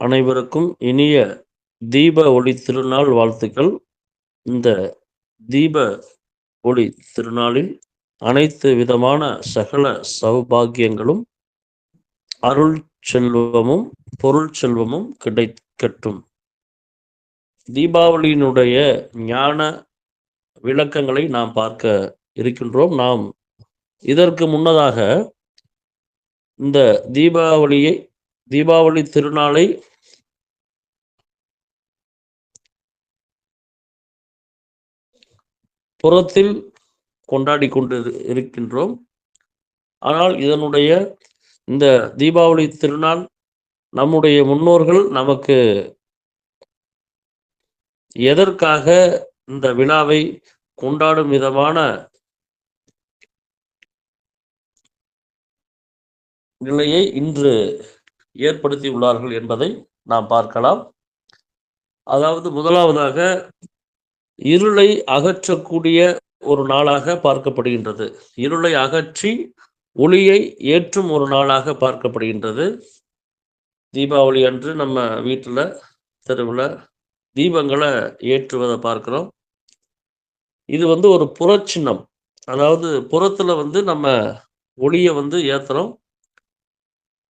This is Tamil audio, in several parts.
அனைவருக்கும் இனிய தீப ஒளி திருநாள் வாழ்த்துக்கள். இந்த தீப ஒளி திருநாளில் அனைத்து விதமான சகல சௌபாகியங்களும் அருள் செல்வமும் பொருள் செல்வமும் கிடைக்கட்டும். தீபாவளியினுடைய ஞான விளக்கங்களை நாம் பார்க்க இருக்கின்றோம். நாம் இதற்கு முன்னதாக இந்த தீபாவளியை தீபாவளி திருநாளை புறத்தில் கொண்டாடி கொண்டு இருக்கின்றோம். ஆனால் இதனுடைய இந்த தீபாவளி திருநாள் நம்முடைய முன்னோர்கள் நமக்கு எதற்காக இந்த விழாவை கொண்டாடும் விதமான நிலையை இன்று ஏற்படுத்தி உள்ளார்கள் என்பதை நாம் பார்க்கலாம். அதாவது முதலாவதாக இருளை அகற்றக்கூடிய ஒரு நாளாக பார்க்கப்படுகின்றது. இருளை அகற்றி ஒளியை ஏற்றும் ஒரு நாளாக பார்க்கப்படுகின்றது. தீபாவளி அன்று நம்ம வீட்டில் தெருவில் தீபங்களை ஏற்றுவதை பார்க்குறோம். இது வந்து ஒரு புறச்சின்னம். அதாவது புறத்தில் வந்து நம்ம ஒளியை வந்து ஏற்றுறோம்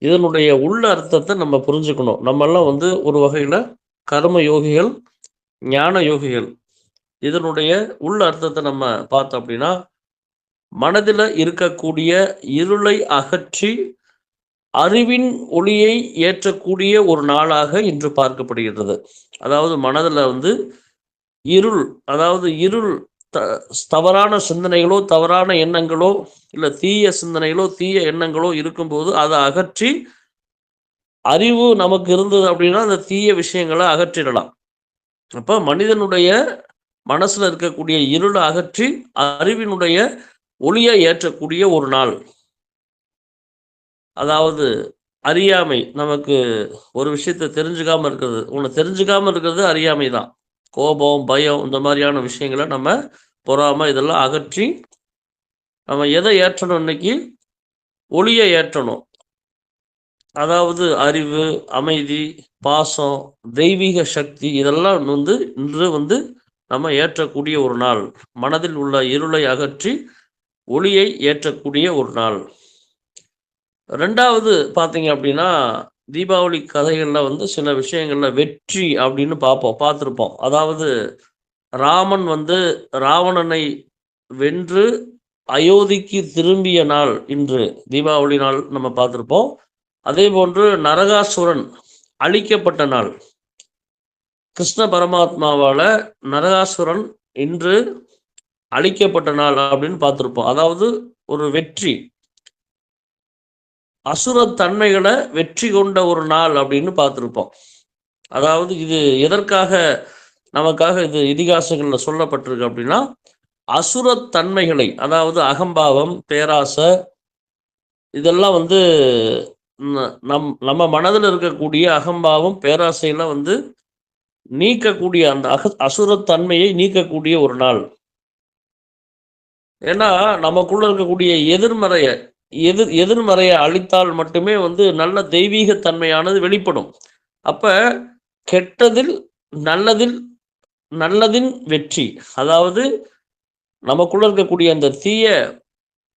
இதனுடைய உள்ள அர்த்தத்தை நம்ம புரிஞ்சுக்கணும். நம்மெல்லாம் வந்து ஒரு வகையில் கர்ம யோகிகள் ஞான யோகிகள். இதனுடைய உள்ள அர்த்தத்தை நம்ம பார்த்தோம் அப்படின்னா மனதில் இருக்கக்கூடிய இருளை அகற்றி அறிவின் ஒளியை ஏற்றக்கூடிய ஒரு நாளாக இன்று பார்க்கப்படுகிறது அதாவது மனதில் வந்து இருள் அதாவது இருள் த தவறான சிந்தனைகளோ தவறான எண்ணங்களோ இல்லை தீய சிந்தனைகளோ தீய எண்ணங்களோ இருக்கும்போது அதை அகற்றி அறிவு நமக்கு இருந்தது அப்படின்னா அந்த தீய விஷயங்களை அகற்றிடலாம். அப்போ மனிதனுடைய மனசுல இருக்கக்கூடிய இருளை அகற்றி அறிவினுடைய ஒளியை ஏற்றக்கூடிய ஒரு நாள். அதாவது அறியாமை நமக்கு ஒரு விஷயத்தை தெரிஞ்சுக்காம இருக்கிறது. உன்னை தெரிஞ்சுக்காம இருக்கிறது அறியாமை தான் கோபம் பயம் இந்த மாதிரியான விஷயங்களை நம்ம பொறாம இதெல்லாம் அகற்றி நம்ம எதை ஏற்றணும் இன்னைக்கு? ஒளியை ஏற்றணும். அதாவது அறிவு அமைதி பாசம் தெய்வீக சக்தி இதெல்லாம் வந்து இன்று வந்து நம்ம ஏற்றக்கூடிய ஒரு நாள். மனதில் உள்ள இருளை அகற்றி ஒளியை ஏற்றக்கூடிய ஒரு நாள். ரெண்டாவது பார்த்தீங்க அப்படின்னா தீபாவளி கதைகளில் வந்து சில விஷயங்களில் வெற்றி அப்படின்னு பார்ப்போம் பார்த்துருப்போம் அதாவது ராமன் வந்து ராவணனை வென்று அயோத்திக்கு திரும்பிய நாள் இன்று தீபாவளி நாள் நம்ம பார்த்துருப்போம் அதே போன்று நரகாசுரன் அழிக்கப்பட்ட நாள். கிருஷ்ண பரமாத்மாவால நரகாசுரன் இன்று அழிக்கப்பட்ட நாள் அப்படின்னு பார்த்துருப்போம் அதாவது ஒரு வெற்றி. அசுரத்தன்மைகளை வெற்றி கொண்ட ஒரு நாள் அப்படின்னு பார்த்துருப்போம். அதாவது இது எதற்காக நமக்காக இது இதிகாசங்களில் சொல்லப்பட்டிருக்கு அப்படின்னா அசுரத்தன்மைகளை அதாவது அகம்பாவம் பேராசை இதெல்லாம் வந்து நம் நம்ம மனதில் இருக்கக்கூடிய அகம்பாவம் பேராசையெல்லாம் வந்து நீக்கக்கூடிய அந்த அக அசுரத்தன்மையை நீக்கக்கூடிய ஒரு நாள். ஏன்னா நமக்குள்ள இருக்கக்கூடிய எதிர்மறைய எதிர் எதிர்மறையை அழித்தால் மட்டுமே வந்து நல்ல தெய்வீக தன்மையானது வெளிப்படும். அப்ப கெட்டதில் நல்லதில் நல்லதின் வெற்றி. அதாவது நமக்குள்ள இருக்கக்கூடிய அந்த தீய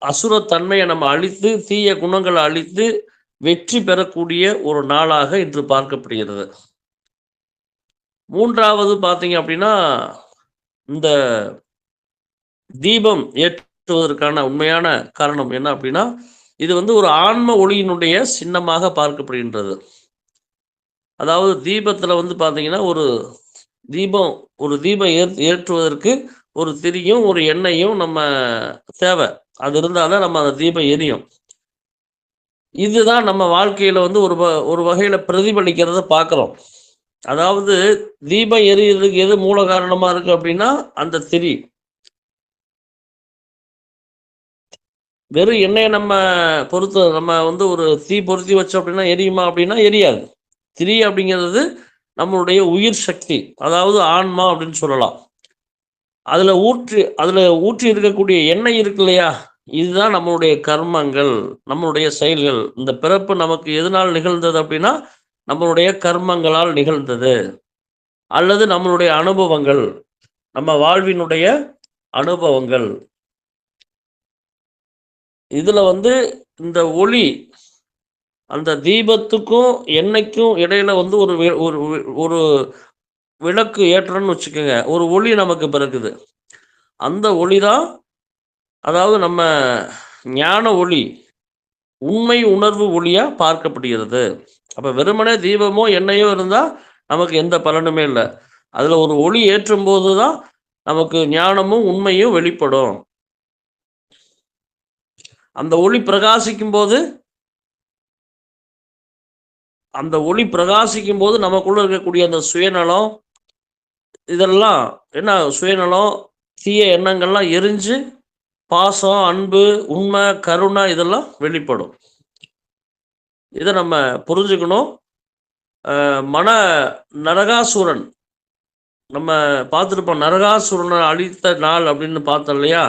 அசுரத்தன்மையை நம்ம அழித்து தீய குணங்களை அழித்து வெற்றி பெறக்கூடிய ஒரு நாளாக இன்று பார்க்கப்படுகிறது. மூன்றாவது பார்த்தீங்க அப்படின்னா இந்த தீபம் ஏற்றுவதற்கான உண்மையான காரணம் என்ன அப்படின்னா இது வந்து ஒரு ஆன்ம ஒளியினுடைய சின்னமாக பார்க்கப்படுகின்றது. அதாவது தீபத்தில் வந்து பார்த்தீங்கன்னா ஒரு தீபம் ஒரு தீபம் ஏற் ஏற்றுவதற்கு ஒரு திரியும் ஒரு எண்ணெயும் நம்ம தேவை. அது இருந்தால் தான் நம்ம அந்த தீபம் எரியும். இதுதான் நம்ம வாழ்க்கையில் வந்து ஒரு ஒரு வகையில் பிரதிபலிக்கிறத பார்க்குறோம். அதாவது தீபம் எரியறதுக்கு எது மூல காரணமாக இருக்குது அப்படின்னா அந்த திரி. வெறும் எண்ணெயை நம்ம பொறுத்து நம்ம வந்து ஒரு தீ பொருத்தி வச்சோம் அப்படின்னா எரியுமா அப்படின்னா எரியாது. திரி அப்படிங்கிறது நம்மளுடைய உயிர் சக்தி அதாவது ஆன்மா அப்படின்னு சொல்லலாம். அதில் ஊற்றி அதில் ஊற்றி இருக்கக்கூடிய எண்ணெய் இருக்கு இல்லையா? இதுதான் நம்மளுடைய கர்மங்கள் நம்மளுடைய செயல்கள். இந்த பிறப்பு நமக்கு எதனால் நிகழ்ந்தது அப்படின்னா நம்மளுடைய கர்மங்களால் நிகழ்ந்தது. அல்லது நம்மளுடைய அனுபவங்கள் நம்ம வாழ்வினுடைய அனுபவங்கள். இதுல வந்து இந்த ஒளி அந்த தீபத்துக்கும் எண்ணெய்க்கும் இடையில வந்து ஒரு ஒரு ஒரு விளக்கு ஏற்றணும்னு வச்சுக்கோங்க. ஒரு ஒளி நமக்கு பிறக்குது. அந்த ஒளி தான் அதாவது நம்ம ஞான ஒளி உண்மை உணர்வு ஒளியா பார்க்கப்படுகிறது. அப்ப வெறுமனே தீபமோ எண்ணெயோ இருந்தா நமக்கு எந்த பலனுமே இல்லை. அதுல ஒரு ஒளி ஏற்றும் போது தான் நமக்கு ஞானமும் உண்மையும் வெளிப்படும். அந்த ஒளி பிரகாசிக்கும் போது அந்த ஒளி பிரகாசிக்கும் போது நமக்குள்ள இருக்கக்கூடிய அந்த சுயநலம் இதெல்லாம் என்ன சுயநலம் தீய எண்ணங்கள்லாம் எரிஞ்சு பாசம் அன்பு உண்மை கருணை இதெல்லாம் வெளிப்படும். இதை நம்ம புரிஞ்சுக்கணும். மன நரகாசுரன் நம்ம பார்த்துருப்போம் நரகாசுரனை அழித்த நாள் அப்படின்னு பார்த்தோம் இல்லையா?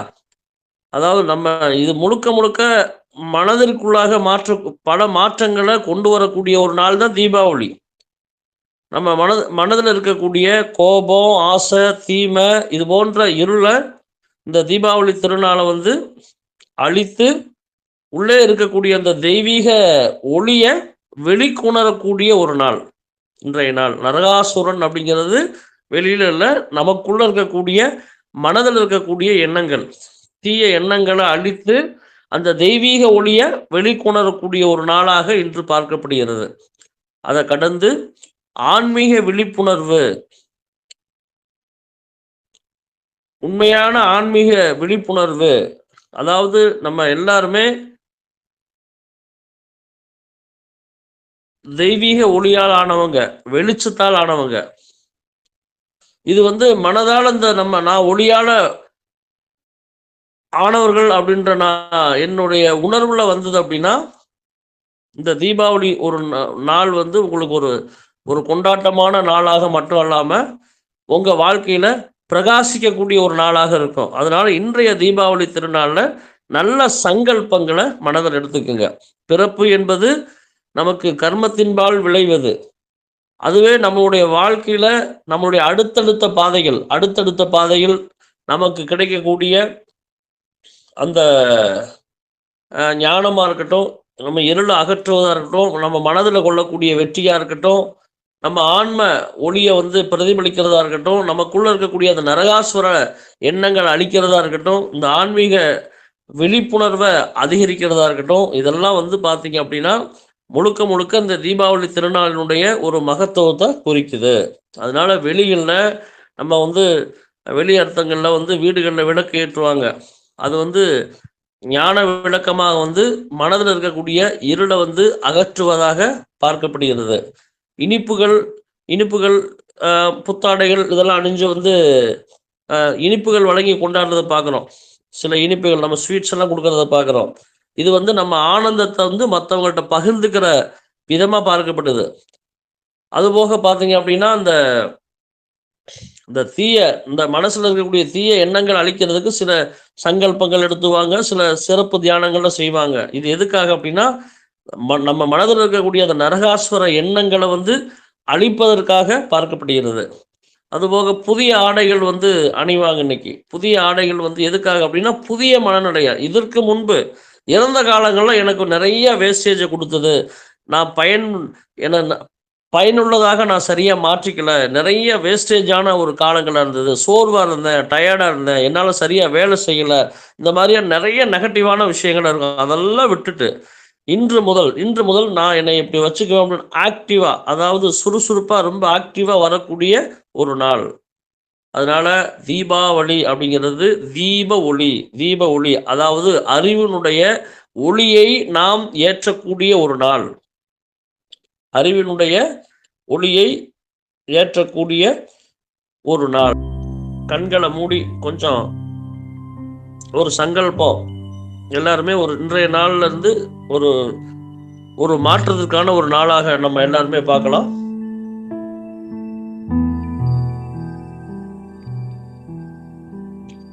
அதாவது நம்ம இது முழுக்க முழுக்க மனதிற்குள்ளாக மாற்ற பல மாற்றங்களை கொண்டு வரக்கூடிய ஒரு நாள் தான் தீபாவளி. நம்ம மன மனதில் இருக்கக்கூடிய கோபம் ஆசை தீமை இது போன்ற இருளை இந்த தீபாவளி திருநாளை வந்து அழித்து உள்ளே இருக்கக்கூடிய அந்த தெய்வீக ஒளியை வெளிக்குணரக்கூடிய ஒரு நாள். இன்றைய நாள். நரகாசுரன் அப்படிங்கிறது வெளியில இல்லை நமக்குள்ள இருக்கக்கூடிய மனதில் இருக்கக்கூடிய எண்ணங்கள். தீய எண்ணங்களை அழித்து அந்த தெய்வீக ஒளியை வெளிக்கொணரக்கூடிய ஒரு நாளாக இன்று பார்க்கப்படுகிறது. அதை கடந்து ஆன்மீக விழிப்புணர்வு உண்மையான ஆன்மீக விழிப்புணர்வு அதாவது நம்ம எல்லாருமே தெய்வீக ஒளியால் ஆனவங்க வெளிச்சத்தால் ஆனவங்க. இது வந்து மனதால் இந்த நம்ம நான் ஒளியால ஆனவர்கள் அப்படின்ற நான் என்னுடைய உணர்வுல வந்தது அப்படின்னா இந்த தீபாவளி ஒரு நாள் வந்து உங்களுக்கு ஒரு ஒரு கொண்டாட்டமான நாளாக மட்டும் அல்லாம உங்க வாழ்க்கையில பிரகாசிக்கக்கூடிய ஒரு நாளாக இருக்கும். அதனால இன்றைய தீபாவளி திருநாள்ல நல்ல சங்கல்பங்களை மனதில் எடுத்துக்கோங்க. பிறப்பு என்பது நமக்கு கர்மத்தின்பால் விளைவது. அதுவே நம்மளுடைய வாழ்க்கையில நம்மளுடைய அடுத்தடுத்த பாதைகள் அடுத்தடுத்த பாதையில் நமக்கு கிடைக்கக்கூடிய அந்த ஞானமாக இருக்கட்டும் நம்ம இருளை அகற்றுவதாக இருக்கட்டும் நம்ம மனதில் கொள்ளக்கூடிய வெற்றியாக இருக்கட்டும் நம்ம ஆன்ம ஒளியை வந்து பிரதிபலிக்கிறதா இருக்கட்டும் நமக்குள்ளே இருக்கக்கூடிய அந்த நரகாசுர எண்ணங்கள் அழிக்கிறதா இருக்கட்டும் இந்த ஆன்மீக விழிப்புணர்வை அதிகரிக்கிறதா இருக்கட்டும் இதெல்லாம் வந்து பார்த்தீங்க அப்படின்னா முழுக்க முழுக்க இந்த தீபாவளி திருநாளினுடைய ஒரு மகத்துவத்தை குறிக்குது. அதனால வெளிகளில் நம்ம வந்து வெளி அர்த்தங்களில் வந்து வீடுகளில் விளக்கு ஏற்றுவாங்க. அது வந்து ஞான விளக்கமாக வந்து மனதில் இருக்கக்கூடிய இருளை வந்து அகற்றுவதாக பார்க்கப்படுகிறது. இனிப்புகள் இனிப்புகள் புத்தாடைகள் இதெல்லாம் அணிஞ்சு வந்து இனிப்புகள் வழங்கி கொண்டாடுறதை பார்க்குறோம். சில இனிப்புகள் நம்ம ஸ்வீட்ஸ் எல்லாம் கொடுக்கறத பார்க்குறோம். இது வந்து நம்ம ஆனந்தத்தை வந்து மற்றவங்கள்ட்ட பகிர்ந்துக்கிற விதமாக பார்க்கப்படுது அதுபோக பார்த்தீங்க அப்படின்னா அந்த இந்த தீய இந்த மனசுல இருக்கக்கூடிய தீய எண்ணங்கள் அழிக்கிறதுக்கு சில சங்கல்பங்கள் எடுத்துவாங்க சில சிறப்பு தியானங்களை செய்வாங்க. இது எதுக்காக அப்படின்னா ம- நம்ம மனதில் இருக்கக்கூடிய அந்த நரகாஸ்வர எண்ணங்களை வந்து அழிப்பதற்காக பார்க்கப்படுகிறது. அதுபோக புதிய ஆடைகள் வந்து அணிவாங்க இன்னைக்கு. புதிய ஆடைகள் வந்து எதுக்காக அப்படின்னா புதிய மனநிலையா. இதற்கு முன்பு இறந்த காலங்கள்ல எனக்கு நிறைய வேஸ்டேஜை கொடுத்தது. நான் பயன் என பயனுள்ளதாக நான் சரியாக மாற்றிக்கல. நிறைய வேஸ்டேஜான ஒரு காலங்களாக இருந்தது. சோர்வாக இருந்தேன் டயர்டாக இருந்தேன். என்னால் சரியாக வேலை செய்யல. இந்த மாதிரியான நிறைய நெகட்டிவான விஷயங்கள் இருக்கும். அதெல்லாம் விட்டுட்டு இன்று முதல் இன்று முதல் நான் என்னை இப்படி வச்சுக்குவேன் அப்படின்னு ஆக்டிவாக அதாவது சுறுசுறுப்பாக ரொம்ப ஆக்டிவாக வரக்கூடிய ஒரு நாள். அதனால தீபாவளி அப்படிங்கிறது தீப ஒளி தீப ஒளி. அதாவது அறிவினுடைய ஒளியை நாம் ஏற்றக்கூடிய ஒரு நாள். அறிவினுடைய ஒளியை ஏற்றக்கூடிய ஒரு நாள். கண்களை மூடி கொஞ்சம் ஒரு சங்கல்பம். எல்லாருமே ஒரு இன்றைய நாள்ல இருந்து ஒரு ஒரு மாற்றத்திற்கான ஒரு நாளாக நம்ம எல்லாருமே பார்க்கலாம்.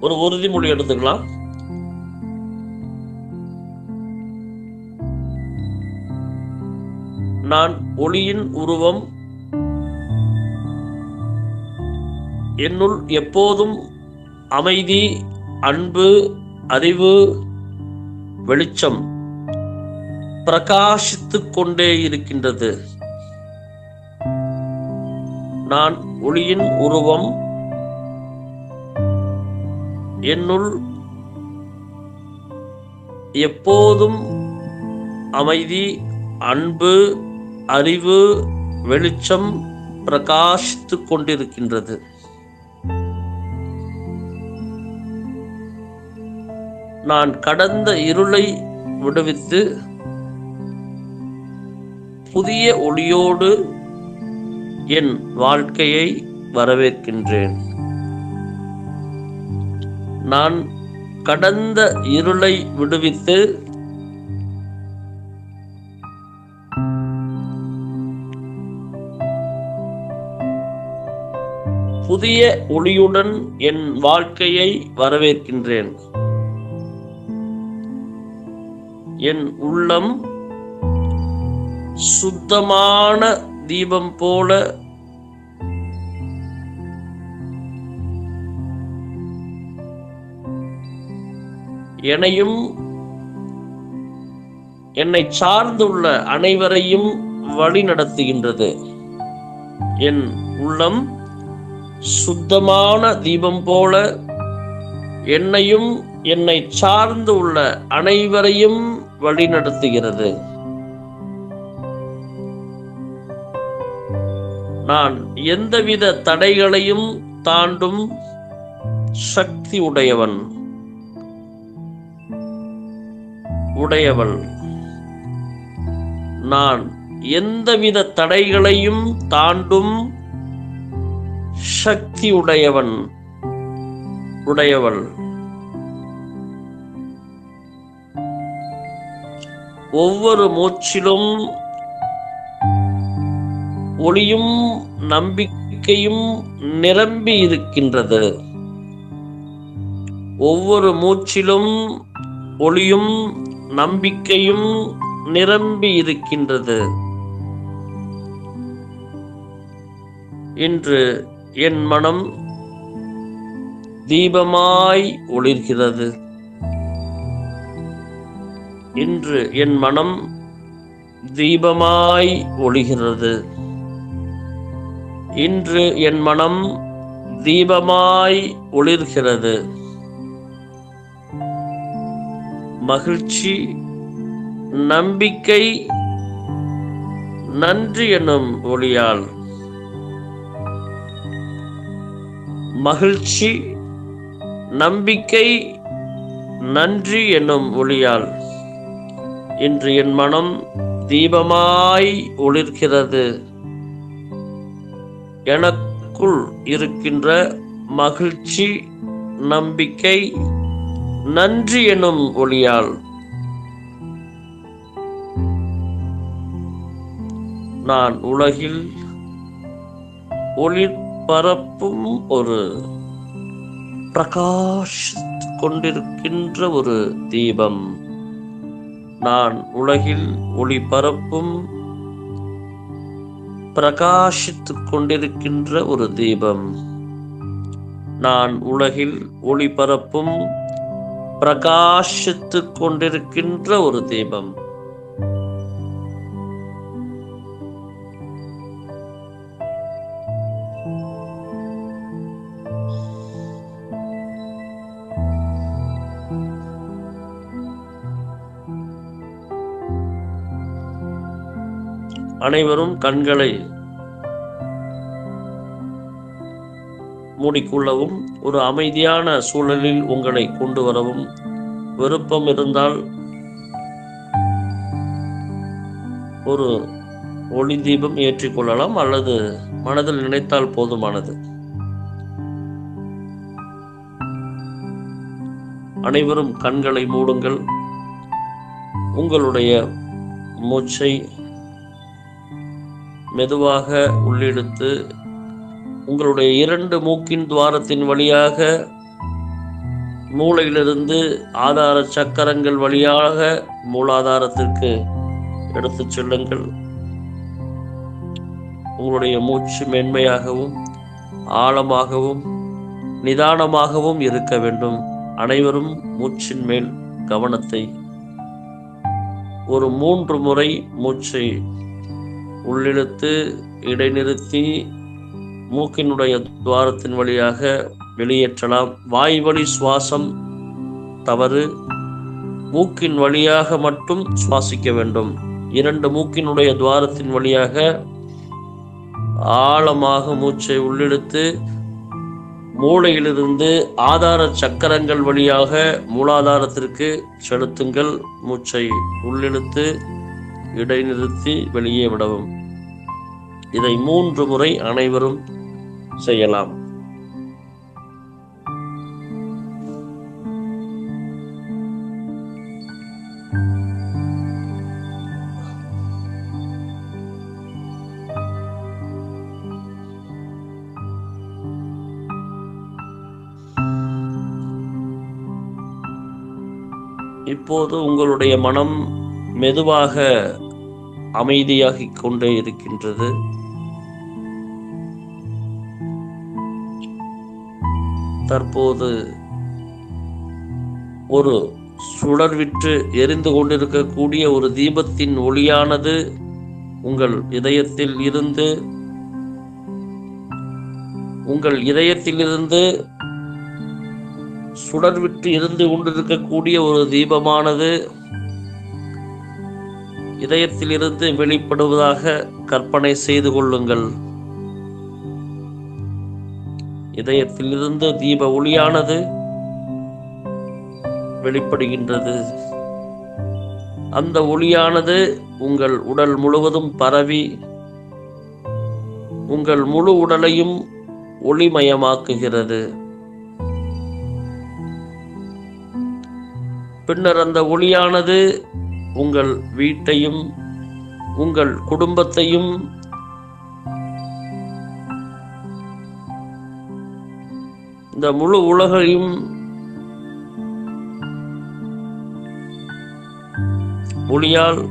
ஒரு உறுதிமொழி எடுத்துக்கலாம். நான் ஒளியின் உருவம். என்னுள் எப்போதும் அமைதி அன்பு அறிவு வெளிச்சம் பிரகாசித்துக் கொண்டே இருக்கின்றது. நான் ஒளியின் உருவம். என்னுள் எப்போதும் அமைதி அன்பு அறிவு வெளிச்சம் பிரகாசித்துக் கொண்டிருக்கின்றது. நான் கடந்த இருளை விடுவித்து புதிய ஒளியோடு என் வாழ்க்கையை வரவேற்கின்றேன். நான் கடந்த இருளை விடுவித்து புதிய ஒளியுடன் என் வாழ்க்கையை வரவேற்கின்றேன். என் உள்ளம் சுத்தமான தீபம் போல என்னையும் என்னை சார்ந்துள்ள அனைவரையும் வழி நடத்துகின்றது என் உள்ளம் சுத்தமான தீபம் போல என்னையும் என்னை சார்ந்து உள்ள அனைவரையும் வழிநடத்துகிறது. நான் எந்தவித தடைகளையும் தாண்டும் சக்தி உடையவன். உடையவள். நான் எந்தவித தடைகளையும் தாண்டும் சக்தி உடையவன் உடையவள். ஒவ்வொரு மூச்சிலும் ஒளியும் நம்பிக்கையும் நிரம்பி இருக்கின்றது. ஒவ்வொரு மூச்சிலும் ஒளியும் நம்பிக்கையும் நிரம்பி இருக்கின்றது. இன்று என் மனம் தீபமாய் ஒளிர்கிறது. இன்று என் மனம் தீபமாய் ஒளிகிறது. இன்று என் மனம் தீபமாய் ஒளிர்கிறது. மகிழ்ச்சி நம்பிக்கை நன்றி எனும் ஒளியால் மகிழ்ச்சி நம்பிக்கை நன்றி என்னும் ஒளியால் இன்று என் மனம் தீபமாய் ஒளிர்கிறது. எனக்குள் இருக்கின்ற மகிழ்ச்சி நம்பிக்கை நன்றி எனும் ஒளியால் நான் உலகில் ஒளி பரப்பும் ஒரு பிரகாஷித்து கொண்டிருக்கின்ற ஒரு தீபம். நான் உலகில் ஒளி பரப்பும் பிரகாசித்துக் கொண்டிருக்கின்ற ஒரு தீபம். நான் உலகில் ஒளி பரப்பும் பிரகாசித்துக் கொண்டிருக்கின்ற ஒரு தீபம். அனைவரும் கண்களை மூடிக்கொள்ளவும் ஒரு அமைதியான சூழலில் உங்களை கொண்டு வரவும் விருப்பம் இருந்தால் ஒரு ஒளி தீபம் ஏற்றிக்கொள்ளலாம் அல்லது மனதில் நினைத்தால் போதுமானது. அனைவரும் கண்களை மூடுங்கள். உங்களுடைய மூச்சை மெதுவாக உள்ளிழுத்து உங்களுடைய இரண்டு மூக்கின் துவாரத்தின் வழியாக மூளையிலிருந்து ஆதார சக்கரங்கள் வழியாக மூலாதாரத்திற்கு எடுத்துச் செல்லுங்கள். உங்களுடைய மூச்சு மென்மையாகவும் ஆழமாகவும் நிதானமாகவும் இருக்க வேண்டும். அனைவரும் மூச்சின் மேல் கவனத்தை. ஒரு மூன்று முறை மூச்சை உள்ளிழுத்து இடைநிறுத்தி மூக்கினுடைய துவாரத்தின் வழியாக வெளியேற்றலாம். வாய் வழி சுவாசம் தவறு. மூக்கின் வழியாக மட்டும் சுவாசிக்க வேண்டும். இரண்டு மூக்கினுடைய துவாரத்தின் வழியாக ஆழமாக மூச்சை உள்ளிழுத்து மூளையிலிருந்து ஆதார சக்கரங்கள் வழியாக மூலாதாரத்திற்கு செலுத்துங்கள். மூச்சை உள்ளிழுத்து இடைநிறுத்தி வெளியே விடவும். இதை மூன்று முறை அனைவரும் செய்யலாம். இப்போது உங்களுடைய மனம் மெதுவாக அமைதியாகிக் கொண்டே இருக்கின்றது. தற்போது ஒரு சுடர்விட்டு எரிந்து கொண்டிருக்கக்கூடிய ஒரு தீபத்தின் ஒளியானது உங்கள் இதயத்தில் இருந்து உங்கள் இதயத்திலிருந்து சுடர்விட்டு இருந்து கொண்டிருக்கக்கூடிய ஒரு தீபமானது இதயத்திலிருந்து வெளிப்படுவதாக கற்பனை செய்து கொள்ளுங்கள். இதயத்திலிருந்து தீப ஒளியானது வெளிப்படுகின்றது. அந்த ஒளியானது உங்கள் உடல் முழுவதும் பரவி உங்கள் முழு உடலையும் ஒளிமயமாக்குகிறது. பின்னர் அந்த ஒளியானது உங்கள் வீட்டையும் உங்கள் குடும்பத்தையும் இந்த முழு உலகையும் ஒளியால்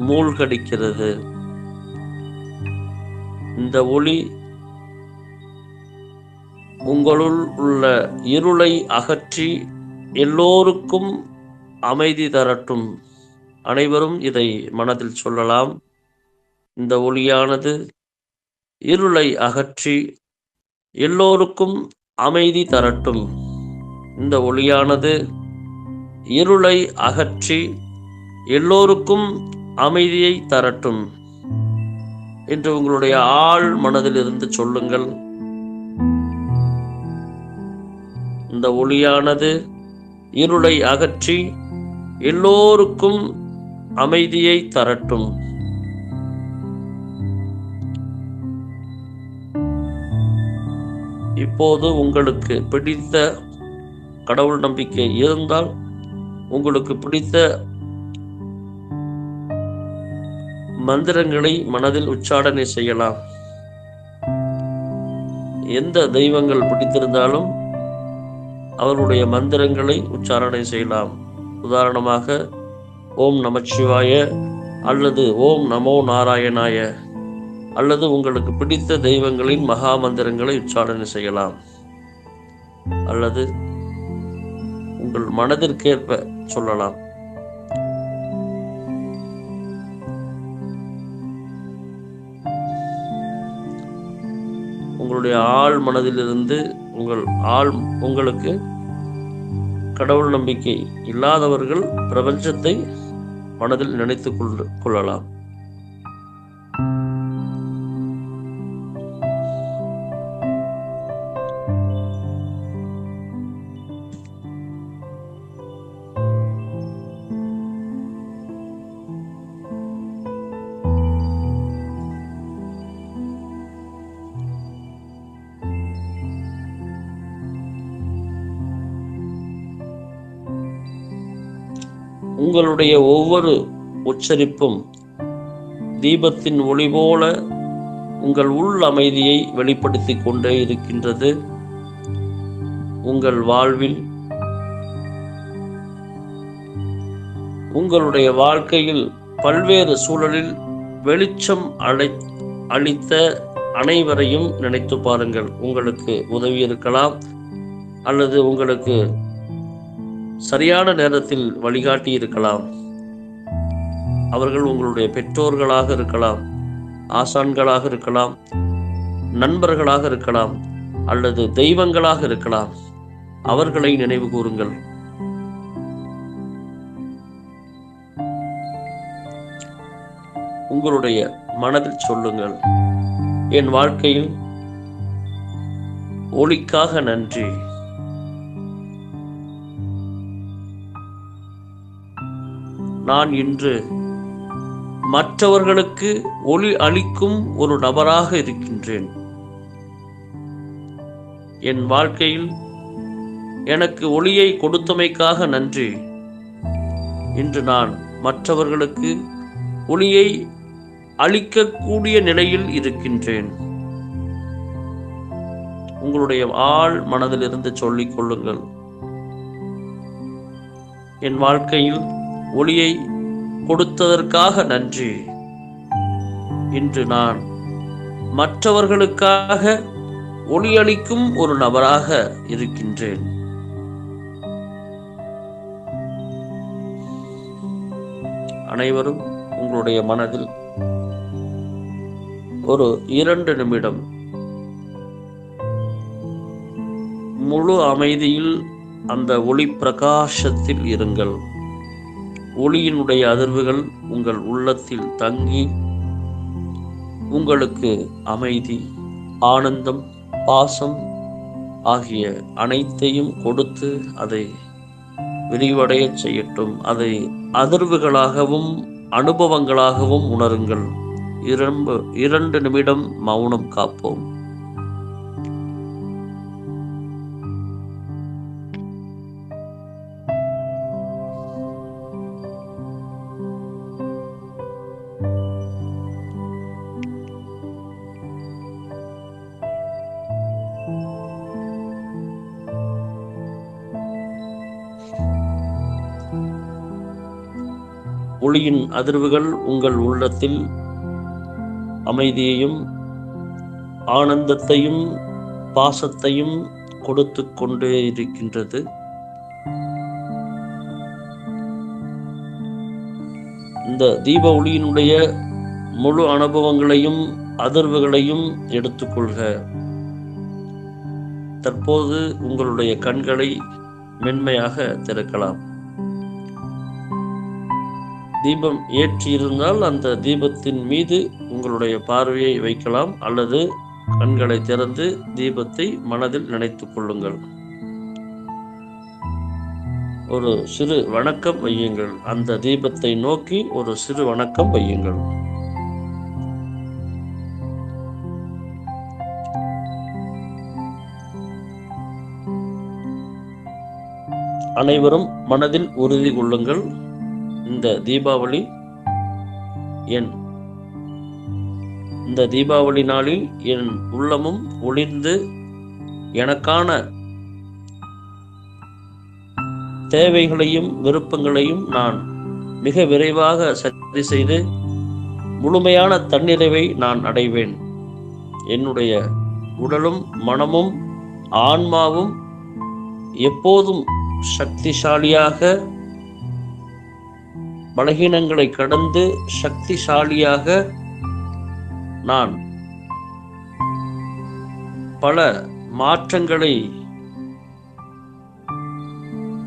மூழ்கடிக்கிறது. இந்த ஒளி உங்களுள் உள்ள இருளை அகற்றி எல்லோருக்கும் அமைதி தரட்டும். அனைவரும் இதை மனதில் சொல்லலாம். இந்த ஒளியானது இருளை அகற்றி எல்லோருக்கும் அமைதி தரட்டும். இந்த ஒளியானது இருளை அகற்றி எல்லோருக்கும் அமைதியை தரட்டும். என்று உங்களுடைய ஆழ் மனதிலிருந்து சொல்லுங்கள். இந்த ஒளியானது இருளை அகற்றி எல்லோருக்கும் அமைதியை தரட்டும். இப்போது உங்களுக்கு பிடித்த கடவுள் நம்பிக்கை இருந்தால் உங்களுக்கு பிடித்த மந்திரங்களை மனதில் உச்சாடனை செய்யலாம். எந்த தெய்வங்கள் பிடித்திருந்தாலும் அவருடைய மந்திரங்களை உச்சாரணை செய்யலாம். உதாரணமாக ஓம் நமச்சிவாய அல்லது ஓம் நமோ நாராயணாய அல்லது உங்களுக்கு பிடித்த தெய்வங்களின் மகா மந்திரங்களை உச்சாரணை செய்யலாம். அல்லது உங்கள் மனதிற்கேற்ப சொல்லலாம். உங்களுடைய ஆழ் மனதிலிருந்து உங்கள் ஆள் உங்களுக்கு கடவுள் நம்பிக்கை இல்லாதவர்கள் பிரபஞ்சத்தை மனதில் நினைத்து கொள்ளலாம். உங்களுடைய ஒவ்வொரு உச்சரிப்பும் தீபத்தின் ஒளி போல உங்கள் உள் அமைதியை வெளிப்படுத்திக் கொண்டே இருக்கின்றது. உங்கள் வாழ்வில் உங்களுடைய வாழ்க்கையில் பல்வேறு சூழலில் வெளிச்சம் அழை அளித்த அனைவரையும் நினைத்து பாருங்கள். உங்களுக்கு உதவி இருக்கலாம் அல்லது உங்களுக்கு சரியான நேரத்தில் வழிகாட்டி இருக்கலாம். அவர்கள் உங்களுடைய பெற்றோர்களாக இருக்கலாம் ஆசான்களாக இருக்கலாம் நண்பர்களாக இருக்கலாம் அல்லது தெய்வங்களாக இருக்கலாம். அவர்களை நினைவு கூறுங்கள். உங்களுடைய மனதில் சொல்லுங்கள் என் வாழ்க்கையில் ஒளிக்காக நன்றி. நான் இன்று மற்றவர்களுக்கு ஒளி அளிக்கும் ஒரு நபராக இருக்கின்றேன். என் வாழ்க்கையில் எனக்கு ஒளியை கொடுத்தமைக்காக நன்றி. இன்று நான் மற்றவர்களுக்கு ஒளியை அளிக்கக்கூடிய நிலையில் இருக்கின்றேன். உங்களுடைய ஆள் மனதிலிருந்து சொல்லிக் கொள்ளுங்கள். என் வாழ்க்கையில் ஒளியை கொடுத்ததற்காக நன்றி. இன்று நான் மற்றவர்களுக்காக ஒளியளிக்கும் ஒரு நபராக இருக்கின்றேன். அனைவரும் உங்களுடைய மனதில் ஒரு இரண்டு நிமிடம் முழு அமைதியில் அந்த ஒளி பிரகாசத்தில் இருங்கள். ஒளியினுடைய அதிர்வுகள் உங்கள் உள்ளத்தில் தங்கி உங்களுக்கு அமைதி ஆனந்தம் பாசம் ஆகிய அனைத்தையும் கொடுத்து அதை விரிவடையச் செய்யட்டும். அதை அதிர்வுகளாகவும் அனுபவங்களாகவும் உணருங்கள். இரண்டு இரண்டு நிமிடம் மௌனம் காப்போம். ஒளியின் அதிர்வுகள் உங்கள் உள்ளத்தில் அமைதியையும் ஆனந்தத்தையும் பாசத்தையும் கொடுத்து கொண்டே இருக்கின்றது. இந்த தீப ஒளியினுடைய முழு அனுபவங்களையும் அதிர்வுகளையும் எடுத்துக்கொள்க. தற்போது உங்களுடைய கண்களை மென்மையாக திறக்கலாம். தீபம் ஏற்றி இருந்தால் அந்த தீபத்தின் மீது உங்களுடைய பார்வையை வைக்கலாம் அல்லது கண்களை திறந்து தீபத்தை மனதில் நினைத்துக் கொள்ளுங்கள். ஒரு சிறு வணக்கம் வையுங்கள். அந்த தீபத்தை நோக்கி ஒரு சிறு வணக்கம் வையுங்கள். அனைவரும் மனதில் உறுதி கொள்ளுங்கள். இந்த தீபாவளி என் இந்த தீபாவளி நாளில் என் உள்ளமும் ஒளிர்ந்து எனக்கான தேவைகளையும் விருப்பங்களையும் நான் மிக விரைவாக சரி செய்து முழுமையான தன்னிறைவை நான் அடைவேன். என்னுடைய உடலும் மனமும் ஆன்மாவும் எப்போதும் சக்திசாலியாக பலகீனங்களை கடந்து சக்திசாலியாக நான் பல மாற்றங்களை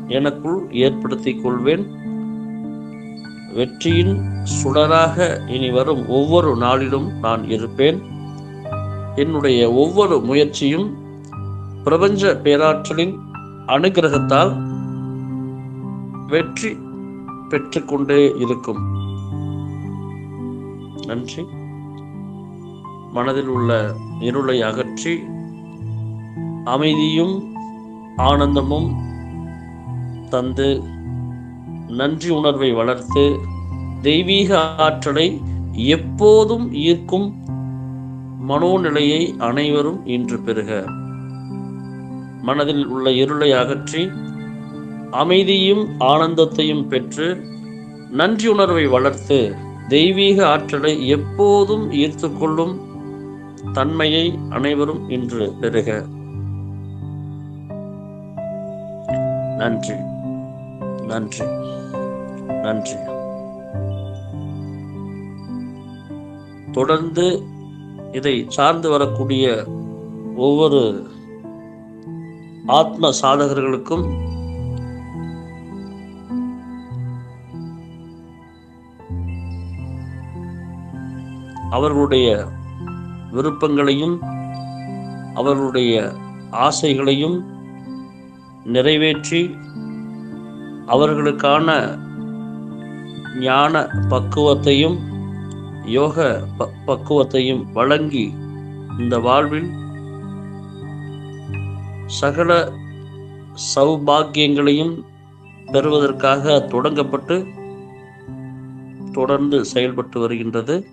எனக்குள் ஏற்படுத்திக் கொள்வேன். வெற்றியின் சுடராக இனி வரும் ஒவ்வொரு நாளிலும் நான் இருப்பேன். என்னுடைய ஒவ்வொரு முயற்சியும் பிரபஞ்ச பேராற்றலின் அனுகிரகத்தால் வெற்றி பெற்றுக்கொண்டே இருக்கும். நன்றி. மனதில் உள்ள இருளை அகற்றி அமைதியும் ஆனந்தமும் தந்து நன்றி உணர்வை வளர்த்து தெய்வீக ஆற்றலை எப்போதும் ஈர்க்கும் மனோநிலையை அனைவரும் இன்று பெறுக. மனதில் உள்ள இருளை அகற்றி அமைதியும் ஆனந்தத்தையும் பெற்று நன்றியுணர்வை வளர்த்து தெய்வீக ஆற்றலை எப்போதும் ஈர்த்து கொள்ளும் தன்மையை அனைவரும் இன்று பெறுக. நன்றி. நன்றி. நன்றி. தொடர்ந்து இதை சார்ந்து வரக்கூடிய ஒவ்வொரு ஆத்ம சாதகர்களுக்கும் அவர்களுடைய விருப்பங்களையும் அவர்களுடைய ஆசைகளையும் நிறைவேற்றி அவர்களுக்கான ஞான பக்குவத்தையும் யோக ப- பக்குவத்தையும் வழங்கி இந்த வாழ்வில் சகல சௌபாக்கியங்களையும் பெறுவதற்காக தொடங்கப்பட்டு தொடர்ந்து செயல்பட்டு வருகின்றது.